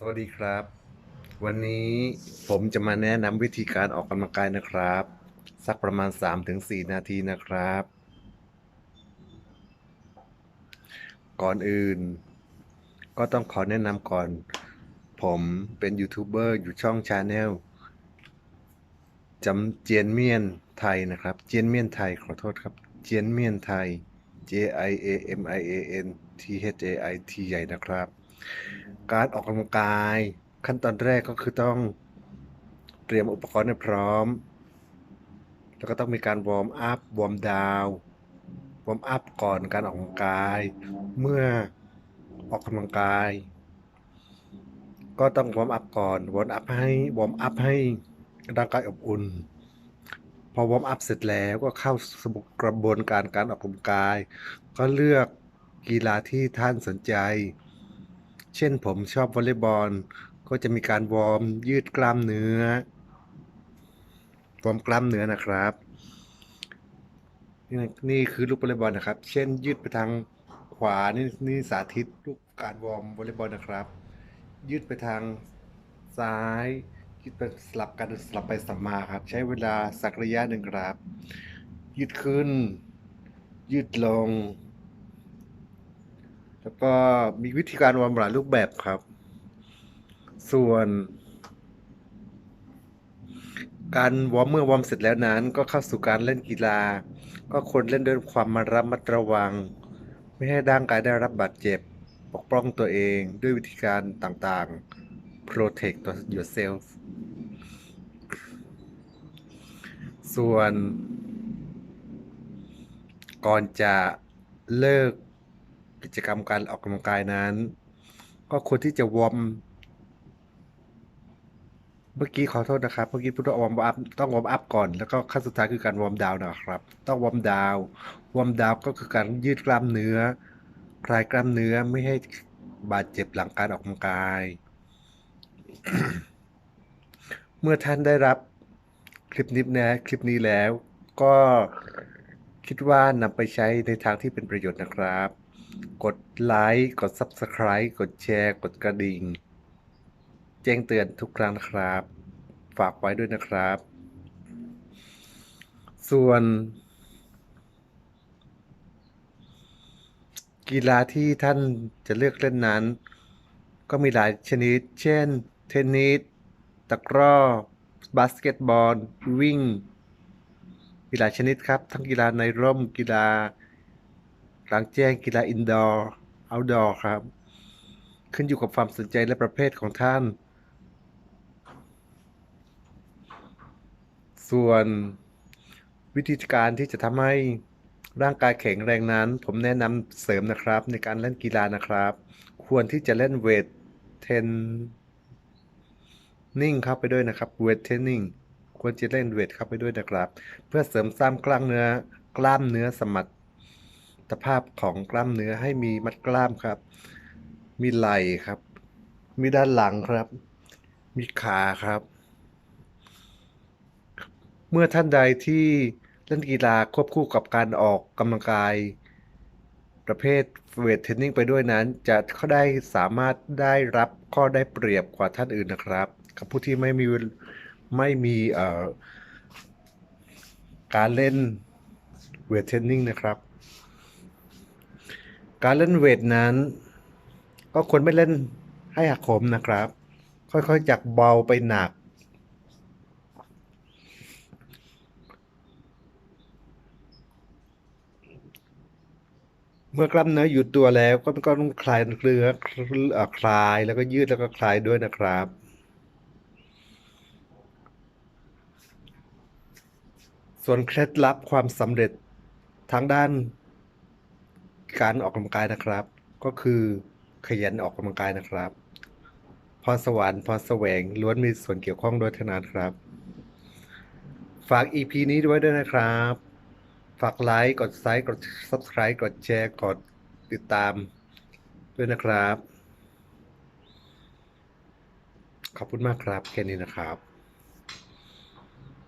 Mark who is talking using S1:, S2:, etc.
S1: สวัสดีครับ วันนี้ผมจะมาแนะนำวิธีการออกกำลังกายนะครับ สักประมาณ 3-4 นาทีนะครับ ก่อนอื่น ก็ต้องขอแนะนำก่อน ผมเป็นยูทูบเบอร์อยู่ช่องชาแนลจำเจียนเมียนไทยนะครับ เจียนเมียนไทยขอโทษครับ เจียนเมียนไทย J I A M I A N T H A I T ใหญ่นะครับ การออกกำลังกาย ขั้นตอนแรกก็คือต้องเตรียมอุปกรณ์ให้พร้อม แล้วก็ต้องมีการวอร์มอัพ วอร์มดาววอร์มอัพก่อนการออกกำลังกาย เมื่อออกกำลังกาย ก็ต้องวอร์มอัพก่อน วอร์มอัพให้ วอร์มอัพให้ร่างกายอบอุ่น พอวอร์มอัพเสร็จแล้วก็เข้าสู่กระบวนการการออกกำลังกาย ก็เลือกกีฬาที่ท่านสนใจ เช่นผมชอบวอลเลย์บอล ก็จะมีการวอร์มยืดกล้ามเนื้อ วอร์มกล้ามเนื้อนะครับ นี่นี่คือลูกวอลเลย์บอลนะครับ เช่นยืดไปทางขวา นี่นี่สาธิตลูกการวอร์มวอลเลย์บอลนะครับ ยืดไปทางซ้าย ยืดไปสลับกันสลับไปสลับมาครับ ใช้เวลาสักระยะหนึ่งครับ ยืดขึ้น ยืดลง แล้วก็มีวิธีการวอร์มหลายรูปแบบครับ ส่วน การวอร์มเมื่อวอร์มเสร็จแล้วนั้น ก็เข้าสู่การเล่นกีฬา ก็ควรเล่นด้วยความมาระมัดระวัง ไม่ให้ร่างกายได้รับบาดเจ็บ ปกป้องตัวเองด้วยวิธีการต่างๆ protect ตัว yourself ส่วน ก่อนจะเลิก กิจกรรมการออกกำลังกายนั้น ก็ควรที่จะวอร์มเมื่อกี้ขอโทษนะครับเมื่อกี้พูดว่าวอร์มอัพต้องวอร์มอัพก่อนแล้วก็ขั้นสุดท้ายคือการวอร์มดาวน์นะครับ ต้องวอร์มดาวน์วอร์มดาวน์ก็คือการยืดกล้ามเนื้อ คลายกล้ามเนื้อไม่ให้บาดเจ็บหลังการออกกำลังกาย เมื่อท่านได้รับคลิปนี้นะคลิปนี้แล้ว ก็คิดว่านำไปใช้ในทางที่เป็นประโยชน์นะครับ กดไลค์กด Subscribe กดแชร์ กดกระดิ่ง แจ้งเตือนทุกครั้งนะครับ ฝากไว้ด้วยนะครับ ส่วน กีฬาที่ท่านจะเลือกเล่นนั้น ก็มีหลายชนิด เช่น เทนนิสตะกร้อบาสเกตบอล วิ่งมีหลายชนิดครับ ทั้งกีฬาในร่มกีฬา กลางแจ้งกีฬาอินดอร์เอาดอร์ครับ ขึ้นอยู่กับความสนใจและประเภทของท่าน ส่วนวิธีการที่จะทำให้ร่างกายแข็งแรงนั้น ผมแนะนำเสริมนะครับ ในการเล่นกีฬานะครับ ควรที่จะเล่นเวทเทนนิ่งเข้าไปด้วยนะครับเวทเทนนิ่งควรจะเล่นเวทเข้าไปด้วยนะครับ เพื่อเสริมสร้างกล้ามเนื้อกล้ามเนื้อสมรรถ ภาพของกล้ามเนื้อให้มีมัดกล้ามครับ มีไหล่ครับ มีด้านหลังครับ มีขาครับ เมื่อท่านใดที่เล่นกีฬาควบคู่กับการออกกำลังกาย ประเภทเวทเทรนนิ่งไปด้วยนั้น จะเขาได้สามารถได้รับข้อได้เปรียบกว่าท่านอื่นนะครับ กับผู้ที่ไม่มีไม่มีการเล่นเวทเทรนนิ่งนะครับ การเล่นเวทนั้น ก็ควรไม่เล่นให้หักโหมนะครับ ค่อยๆจากเบาไปหนัก เมื่อกล้ามเนื้ออยู่ตัวแล้วก็ก็ต้องคลายเนื้อเอ่อคลายแล้วก็ยืดแล้วก็คลายด้วยนะครับส่วนเคล็ดลับความสำเร็จทางด้าน การออกกำลังกายนะครับ ก็คือขยันออกกำลังกายนะครับ พรสวรรค์พรแสวงล้วนมีส่วนเกี่ยวข้องโดยทนั้นครับ ฝาก EP นี้ด้วยด้วยนะครับ ฝากไลค์กดไซค์กด Subscribe กดแชร์กดติดตามด้วยนะครับ ขอบคุณมากครับ แค่นี้นะครับ